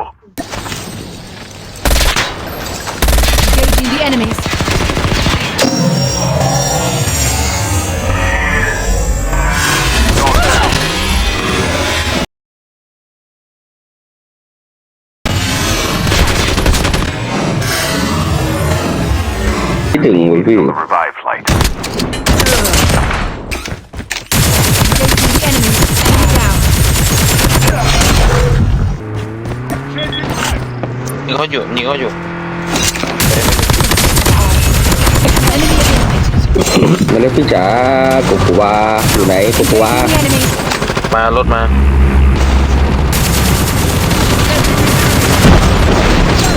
terminal. Engaging the enemies. คิด นี่เขาอยู่นี่เขาอยู่ Enemy eliminated. มาเรียกพี่จ๋ากบวาอยู่ไหนกบวา Engaging the enemies. มารถมา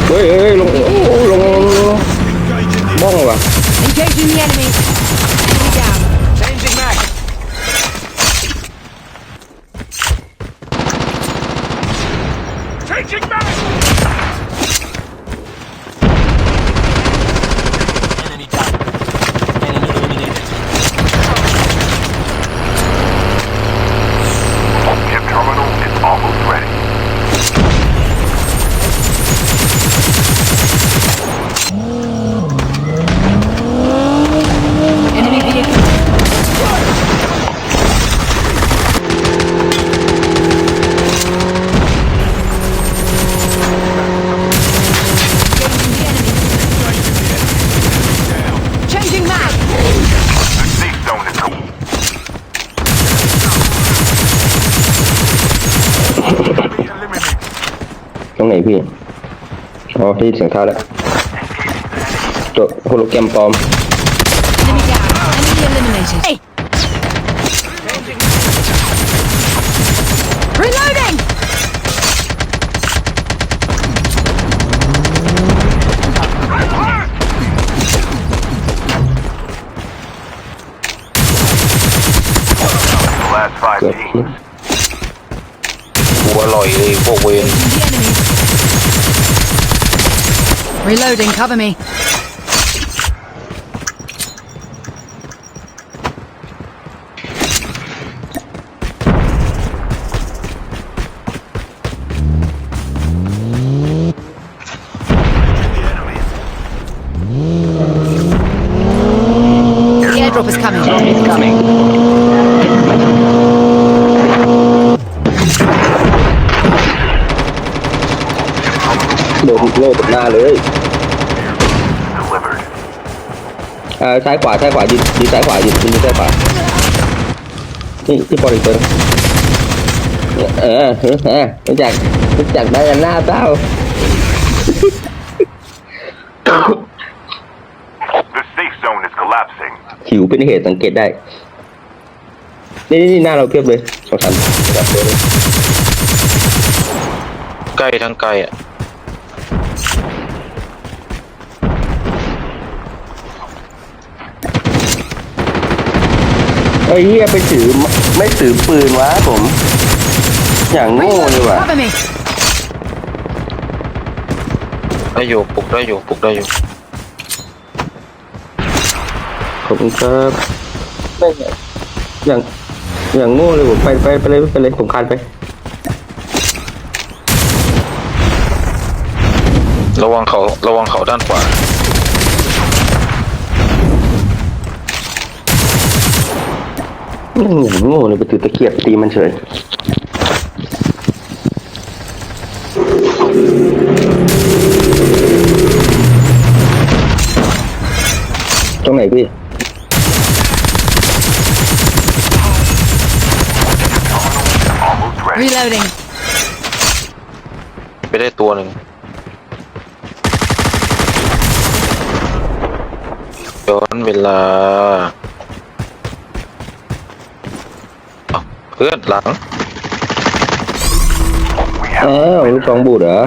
เฮ้ยเฮ้ยลงโอ้โหลงลงลงบ้องว่ะ Engaging the enemies. Enemy down. changing mag Changing รงไหนพี่อ๋อได้ยินเสียงเท้าแล้วตัวโฮโลแกรมปลอม Enemy down. Enemy eliminated. Hey. Reloading. The last five เกือบ teams. หัวลอยเลยพวกเวร The enemies. Reloading. Cover me. Đồ lô tụt na lưới Delivered. à, trái quả trái quả đi đi trái quả đi đi trái quả đi đi qua đi tới ờ hử hả nó chặt nó chặt đây là na tao The safe zone is collapsing. หิวเป็นเหตุสังเกตได้ นี่นี่นี่หน้าเราเพียบเลยสองสามแบบเลยใกล้ทั้งไกลอะ เฮ้ยเฮียไปถือไม่ถือปืนวะผม อย่างโง่เลยว่ะ Cover me. ได้อยู่ปลุกได้อยู่ปลุกได้อยู่ขอบคุณครับไม่อย่าง อย่างโง่เลยผมไปไปไปเลยไปเลยผมคานไป ระวังเขาระวังเขาด้านขวา นั่งอย่างโง่เลยไปถือตะเกียบตีมันเฉยตรงไหนพี่ Almost ready. Reloading. ไปได้ตัวหนึ่งย้อนเวลา เพื่อนหลัง We อ้าวลูกซองบูดเหรอ